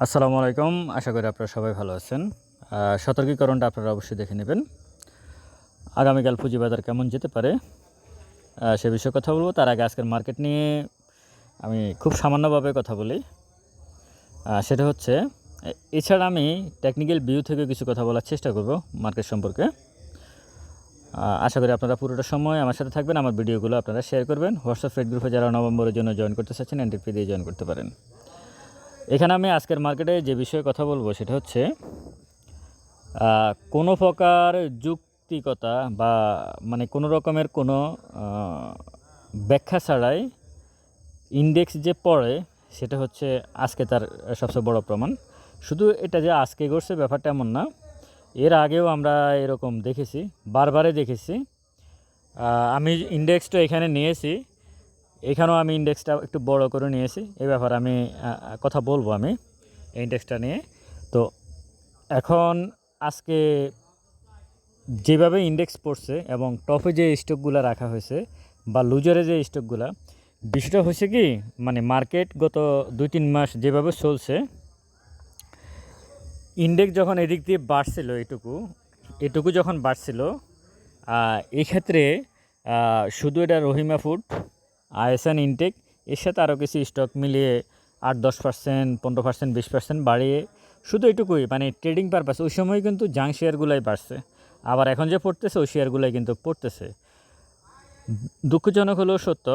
আসসালামু আলাইকুম। আশা করি আপনারা সবাই ভালো আছেন। সতর্কীকরণটা আপনারা অবশ্যই দেখে নেবেন। আগামীকাল পুঁজিবাজার কেমন যেতে পারে সে বিষয়ে কথা বলব। তার আগে আজকের মার্কেট নিয়ে আমি খুব সামান্যভাবে কথা বলি। সেটা হচ্ছে, এছাড়া আমি টেকনিক্যাল ভিউ থেকে কিছু কথা বলার চেষ্টা করব মার্কেট সম্পর্কে। আশা করি আপনারা পুরোটা সময় আমার সাথে থাকবেন। আমার ভিডিওগুলো আপনারা শেয়ার করবেন। হোয়াটসঅ্যাপ ফেড গ্রুপে যারা নভেম্বরের জন্য জয়েন করতে চাচ্ছেন এন্ট্রি ফি দিয়ে জয়েন করতে পারেন। এখানে আমি আজকের মার্কেটে যে বিষয়ে কথা বলব সেটা হচ্ছে কোনো প্রকার যুক্তিকতা বা মানে কোনো রকমের কোনো ব্যাখ্যা ছাড়াই ইন্ডেক্স যে পড়ে সেটা হচ্ছে আজকে তার সবচেয়ে বড় প্রমাণ। শুধু এটা যে আজকে ঘটছে ব্যাপারটা এমন না, এর আগেও আমরা এরকম দেখেছি বারবারে দেখেছি। আমি ইন্ডেক্সটা এখানে নিয়েছি এখানেও আমি ইন্ডেক্সটা একটু বড় করে নিয়েছি। এই ব্যাপারে আমি কথা বলব আমি ইন্ডেক্সটা নিয়ে। তো এখন আজকে যেভাবে ইন্ডেক্স পড়ছে এবং টপে যে স্টকগুলো রাখা হয়েছে বা লুজারে যে স্টকগুলো বিষয়টা হয়েছে কি মানে মার্কেট গত দুই তিন মাস যেভাবে চলছে ইন্ডেক্স যখন এদিক দিয়ে বাড়ছিল এটুকু এটুকু যখন বাড়ছিল আহ, এই ক্ষেত্রে আহ, শুধু এটা রহিমা ফুড আইএসএন ইনটেক এর সাথে আরও কিছু স্টক মিলিয়ে আট, দশ পার্সেন্ট পনেরো পার্সেন্ট বিশ পার্সেন্ট বাড়িয়ে শুধু এটুকুই মানে ট্রেডিং পারপাস ওই সময় কিন্তু জাং শেয়ারগুলাই বাড়ছে। আবার এখন যে পড়তেছে, ওই শেয়ারগুলাই কিন্তু পড়তেছে। দুঃখজনক হলেও সত্য,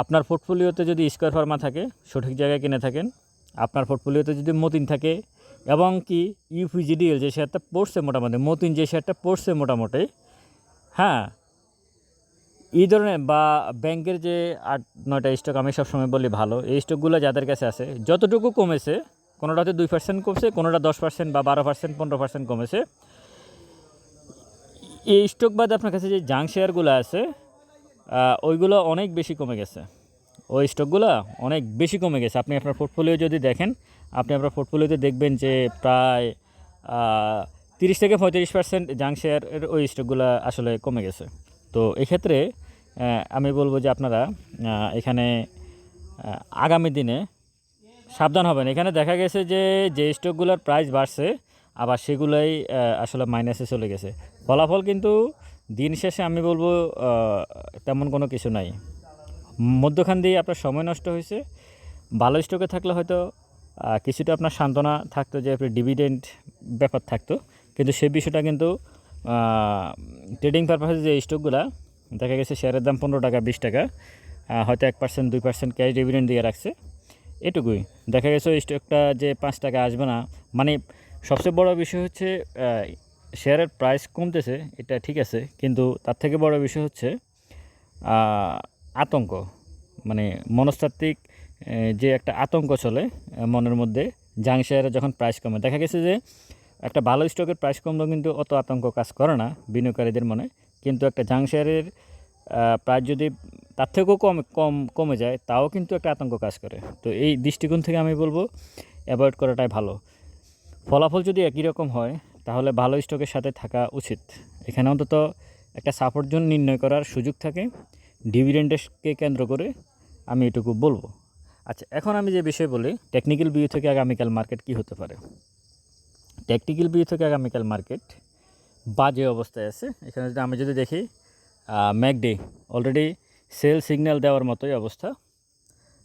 আপনার পোর্টফোলিওতে যদি স্কোয়ার ফার্মা থাকে, সঠিক জায়গায় কিনে থাকেন। আপনার পোর্টফোলিওতে যদি মতিন থাকে, এবং কি ইউপিজিডিএল যে শেয়ারটা পড়ছে মোটামুটি, মতিন যে শেয়ারটা পড়ছে মোটামুটি হ্যাঁ এই ধরনের বা ব্যাংকের যে আট নয়টা স্টক, আমি সবসময় বলি ভালো, এই স্টকগুলো যাদের কাছে আছে, যতটুকু কমেছে, কোনোটাতে দুই পার্সেন্ট কমছে, কোনোটা দশ পার্সেন্ট বা বারো পার্সেন্ট পনেরো পার্সেন্ট কমেছে। এই স্টক বাদে আপনার কাছে যে জাং শেয়ারগুলো আছে ওইগুলো অনেক বেশি কমে গেছে। ওই স্টকগুলো অনেক বেশি কমে গেছে। আপনি আপনার পোর্টফোলিও যদি দেখেন, আপনি আপনার পোর্টফোলিওতে দেখবেন যে প্রায় তিরিশ থেকে পঁয়ত্রিশ পার্সেন্ট জাং শেয়ারের ওই স্টকগুলো আসলে কমে গেছে। তো এক্ষেত্রে আমি বলব যে আপনারা এখানে আগামী দিনে সাবধান হবেন। এখানে দেখা গেছে যে যে স্টকগুলোর প্রাইস বাড়ছে, আবার সেগুলোই আসলে মাইনাসে চলে গেছে। ফলাফল কিন্তু দিন শেষে আমি বলব তেমন কোনো কিছু নাই। মধ্যখান দিয়ে আপনার সময় নষ্ট হয়েছে। ভালো স্টকে থাকলে হয়তো কিছুটা আপনার সান্ত্বনা থাকতো যে আপনি ডিভিডেন্ড ব্যাপার থাকতো। কিন্তু সে বিষয়টা কিন্তু ট্রেডিং পারপাসে যে স্টকগুলা দেখা গেছে শেয়ারের দাম পনেরো টাকা, বিশ টাকা। হয়তো এক পার্সেন্ট দুই পার্সেন্ট ক্যাশ ডিভিডেন্ড দিয়ে রাখছে। এটুকুই। দেখা গেছে ওই স্টকটা যে পাঁচ টাকা আসবে না মানে সবচেয়ে বড় বিষয় হচ্ছে শেয়ারের প্রাইস কমতেছে, এটা ঠিক আছে, কিন্তু তার থেকে বড় বিষয় হচ্ছে আতঙ্ক। মানে মনস্তাত্ত্বিক যে একটা আতঙ্ক চলে মনের মধ্যে জাং শেয়ারে যখন প্রাইস কমে। দেখা গেছে যে একটা ভালো স্টকের প্রাইস কমলেও কিন্তু অত আতঙ্ক কাজ করে না, বিনিয়োগকারীদের মনে। কিন্তু একটা জাং প্রায় যদি তার থেকেও কম কম, কমে যায়, তাও কিন্তু একটা আতঙ্ক কাজ করে। তো এই দৃষ্টিকোণ থেকে আমি বলব, অ্যাভয়েড করাটাই ভালো। ফলাফল যদি একই রকম হয়, তাহলে ভালো স্টকের সাথে থাকা উচিত। এখানে অন্তত একটা সাপোর্ট জোন নির্ণয় করার সুযোগ থাকে। ডিভিডেন্ডকে কেন্দ্র করে আমি এটুকু বলব। আচ্ছা এখন আমি যে বিষয় বলি টেকনিক্যাল ভিউ থেকে আগামীকাল মার্কেট কি হতে পারে? টেকনিক্যাল ভিউ থেকে আগামীকাল মার্কেট বাজে অবস্থায় আছে। এখানে যদি আমি যদি দেখি ম্যাকডে অলরেডি সেল সিগন্যাল দেওয়ার মতোই অবস্থা।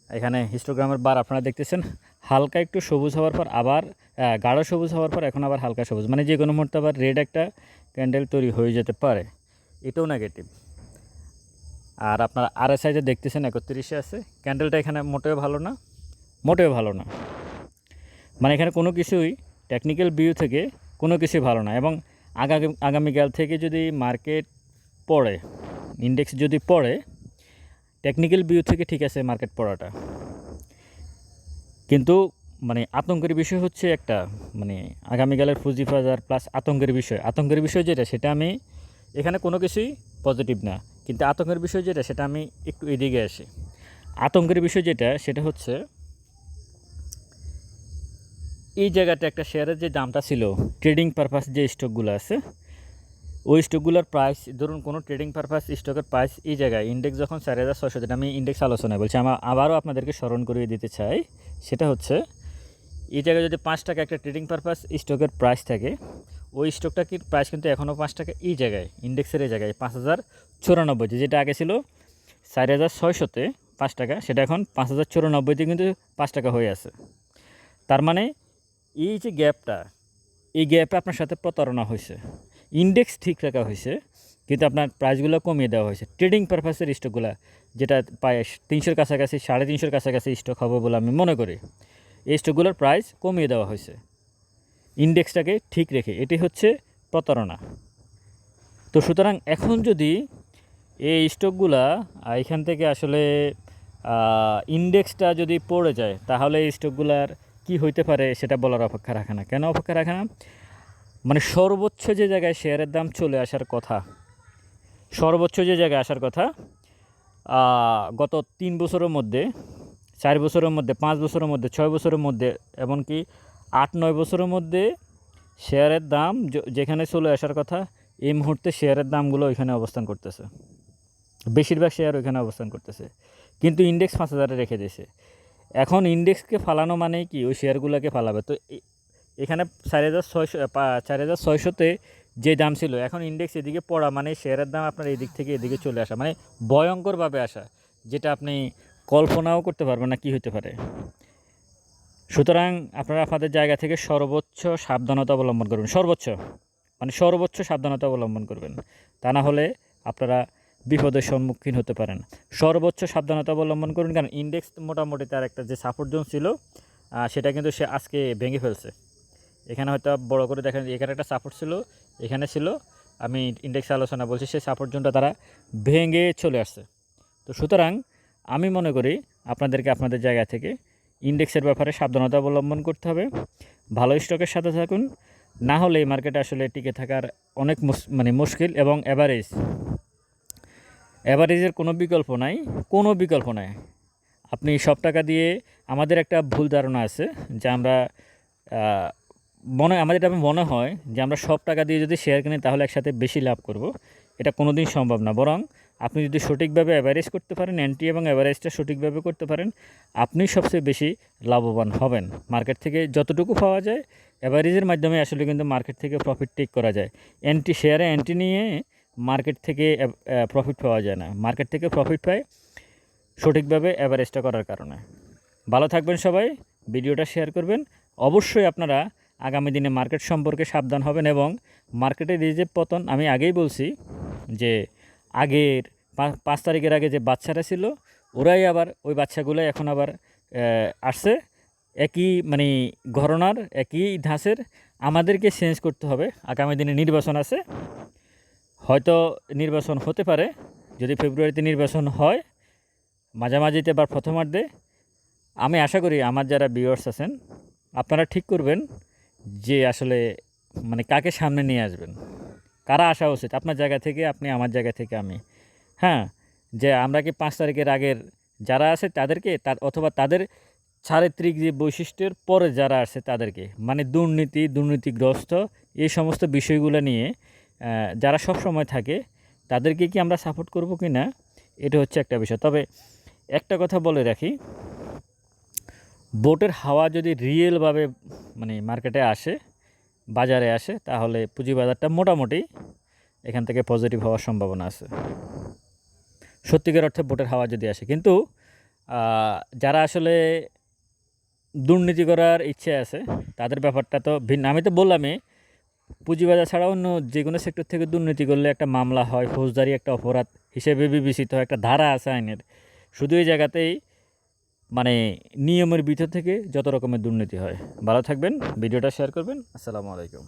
এখানে হিস্টোগ্রামের বার আপনারা দেখতেছেন, হালকা একটু সবুজ হওয়ার পর আবার গাঢ় সবুজ হওয়ার পর এখন আবার হালকা সবুজ। মানে যে কোনো মুহূর্তে আবার রেড একটা ক্যান্ডেল তৈরি হয়ে যেতে পারে। এটাও নেগেটিভ আর আপনার আর এস যে দেখতেছেন, একত্রিশে আছে। ক্যান্ডেলটা এখানে মোটেও ভালো না, মোটেও ভালো না। মানে এখানে কোনো কিছুই টেকনিক্যাল ভিউ থেকে কোনো কিছুই ভালো না। এবং আগামী আগামীকাল থেকে যদি মার্কেট পড়ে, ইন্ডেক্স যদি পড়ে, টেকনিক্যাল ভিউ থেকে ঠিক আছে মার্কেট পড়াটা। কিন্তু মানে আতঙ্কের বিষয় হচ্ছে একটা মানে আগামীকালের পুঁজি বাজার প্লাস আতঙ্কের বিষয়। আতঙ্কের বিষয় যেটা, সেটা আমি এখানে কোনো কিছুই পজিটিভ না। কিন্তু আতঙ্কের বিষয় যেটা, সেটা আমি একটু এদিকে আসি। আতঙ্কের বিষয় যেটা, সেটা হচ্ছে এই জায়গাটা একটা শেয়ারের যে দামটা ছিল ট্রেডিং পারপাস যে স্টকগুলো আছে, ওই স্টকগুলোর প্রাইস ধরুন কোনো ট্রেডিং পারপাস স্টকের প্রাইস এই জায়গায় ইন্ডেক্স যখন চার হাজার দিন আমি ইন্ডেক্স আলোচনায় বলছি আমার আবারও আপনাদেরকে স্মরণ করিয়ে দিতে চাই, সেটা হচ্ছে, এই জায়গায় যদি পাঁচ টাকা একটা ট্রেডিং পারপাস স্টকের প্রাইস থাকে, ওই স্টকটা কি প্রাইস কিন্তু এখনও পাঁচ টাকা এই জায়গায় ইন্ডেক্সের এই জায়গায়, পাঁচ হাজার চুরানব্বইতে যেটা আগে ছিল চার হাজার ছয়শোতে পাঁচ টাকা, সেটা এখন পাঁচ হাজার চুরানব্বইতে কিন্তু পাঁচ টাকা হয়ে আছে। তার মানে এই যে গ্যাপটা, এই গ্যাপে আপনার সাথে প্রতারণা হয়েছে। ইন্ডেক্স ঠিক রাখা হয়েছে, কিন্তু আপনার প্রাইসগুলো কমিয়ে দেওয়া হয়েছে। ট্রেডিং পারপাসের স্টকগুলো, যেটা প্রায় তিনশোর কাছাকাছি, সাড়ে তিনশোর কাছাকাছি স্টক হবে বলে আমি মনে করি। এই স্টকগুলোর প্রাইস কমিয়ে দেওয়া হয়েছে। ইন্ডেক্সটাকে ঠিক রেখে, এটি হচ্ছে প্রতারণা। তো সুতরাং এখন যদি এই স্টকগুলা এখান থেকে আসলে ইন্ডেক্সটা যদি পড়ে যায়, তাহলে এই স্টকগুলার কি হইতে পারে সেটা বলার অপেক্ষা রাখে না। কেন অপেক্ষা রাখে না? মানে সর্বোচ্চ যে জায়গায় শেয়ারের দাম চলে আসার কথা, সর্বোচ্চ যে জায়গায় আসার কথা গত তিন বছরের মধ্যে, চার বছরের মধ্যে, পাঁচ বছরের মধ্যে, ছয় বছরের মধ্যে, এমনকি আট, নয় বছরের মধ্যে শেয়ারের দাম যেখানে চলে আসার কথা, এই মুহূর্তে শেয়ারের দামগুলো ওইখানে অবস্থান করতেছে। বেশিরভাগ শেয়ার ওইখানে অবস্থান করতেছে। কিন্তু ইন্ডেক্স পাঁচ হাজারে রেখে দিয়েছে। এখন ইন্ডেক্সকে ফালানো মানেই কি? ওই শেয়ারগুলোকে ফালাবে। তো এখানে চার হাজার ছয়শো চার হাজার ছয়শোতে যে দাম ছিল, এখন ইন্ডেক্স এদিকে পড়া মানে শেয়ারের দাম আপনার এদিক থেকে এদিকে চলে আসা মানে ভয়ঙ্করভাবে আসা, যেটা আপনি কল্পনাও করতে পারবেন না কী হতে পারে। সুতরাং আপনারা আপনাদের জায়গা থেকে সর্বোচ্চ সাবধানতা অবলম্বন করবেন সর্বোচ্চ মানে সর্বোচ্চ সাবধানতা অবলম্বন করবেন। তা না হলে আপনারা বিপদের সম্মুখীন হতে পারেন। সর্বোচ্চ সাবধানতা অবলম্বন করুন, কারণ ইন্ডেক্স মোটামুটি তার একটা যে সাপোর্ট জোন ছিল সেটা কিন্তু সে আজকে ভেঙে ফেলছে। এখানে হয়তো বড় করে দেখেন, এখানে একটা সাপোর্ট ছিল, এখানে ছিল। আমি ইন্ডেক্স আলোচনা বলছি, সেই সাপোর্ট জোনটা তারা ভেঙে চলে আসছে। তো সুতরাং আমি মনে করি আপনাদেরকে আপনাদের জায়গা থেকে ইন্ডেক্সের ব্যাপারে সাবধানতা অবলম্বন করতে হবে। ভালো স্টকের সাথে থাকুন। না হলে এই মার্কেটে আসলে টিকে থাকার অনেক মানে মুশকিল এবং অ্যাভারেজ অ্যাভারেজের কোনো বিকল্প নাই, কোনো বিকল্প নাই। আপনি সব টাকা দিয়ে আমাদের একটা ভুল ধারণা আছে, যে আমরা মনে, আমাদের এটা মনে হয় যে আমরা সব টাকা দিয়ে যদি শেয়ার কিনি তাহলে একসাথে বেশি লাভ করব। এটা কোনো দিন সম্ভব না। বরং আপনি যদি সঠিকভাবে অ্যাভারেজ করতে পারেন অ্যান্টি এবং অ্যাভারেজটা সঠিকভাবে করতে পারেন, আপনি সবচেয়ে বেশি লাভবান হবেন। মার্কেট থেকে যতটুকু পাওয়া যায় অ্যাভারেজের মাধ্যমে আসলে কিন্তু মার্কেট থেকে প্রফিট টেক করা যায়। এন্ট্রি শেয়ারে অ্যান্টি নিয়ে মার্কেট থেকে প্রফিট পাওয়া যায় না। মার্কেট থেকে প্রফিট পায় সঠিকভাবে অ্যাভারেজটা করার কারণে। ভালো থাকবেন সবাই, ভিডিওটা শেয়ার করবেন। অবশ্যই আপনারা আগামী দিনে মার্কেট সম্পর্কে সাবধান হবেন এবং মার্কেটের যে পতন, আমি আগেই বলছি যে আগের পাঁচ তারিখের আগে যে বাচ্চারা ছিল, ওরাই আবার ওই বাচ্চাগুলোই এখন আবার আসছে। একই মানে ঘরনার, একই ধাঁচের, আমাদেরকে চেঞ্জ করতে হবে। আগামী দিনে নির্বাচন আছে। হয়তো নির্বাচন হতে পারে। যদি ফেব্রুয়ারিতে নির্বাচন হয়, মাঝামাঝিতে বা প্রথমার্ধে, আমি আশা করি আমার যারা ভিউয়ার্স আছেন, আপনারা ঠিক করবেন যে আসলে মানে কাকে সামনে নিয়ে আসবেন। কারা আসা উচিত? আপনার জায়গা থেকে, আপনি আমার জায়গা থেকে, আমি। হ্যাঁ যে আমরা কি পাঁচ তারিখের আগের যারা আছে তাদেরকে তা অথবা তাদের চারিত্রিক যে বৈশিষ্ট্যের পরে যারা আছে তাদেরকে মানে দুর্নীতি, দুর্নীতিগ্রস্ত, এই সমস্ত বিষয়গুলো নিয়ে যারা সব সময় থাকে, তাদেরকে কি আমরা সাপোর্ট করব কি না? এটা হচ্ছে একটা বিষয়। তবে একটা কথা বলে রাখি, বোটের হাওয়া যদি রিয়েলভাবে মানে মার্কেটে আসে, বাজারে আসে, তাহলে পুঁজিবাজারটা মোটামুটি এখান থেকে পজিটিভ হওয়ার সম্ভাবনা আছে। সত্যিকার অর্থে বোটের হাওয়া যদি আসে, কিন্তু যারা আসলে দুর্নীতি করার ইচ্ছে আছে, তাদের ব্যাপারটা তো ভিন্ন। আমি তো বললামই পুঁজিবাজার ছাড়া অন্য যে কোনো সেক্টর থেকে দুর্নীতি করলে একটা মামলা হয়, ফৌজদারি একটা অপরাধ হিসেবে বিবেচিত হয় একটা ধারা আছে আইনের। শুধু এই জায়গাতেই মানে নিয়মের ভিতর থেকে যত রকমের দুর্নীতি হয়। ভালো থাকবেন, ভিডিওটা শেয়ার করবেন। আসসালামু আলাইকুম।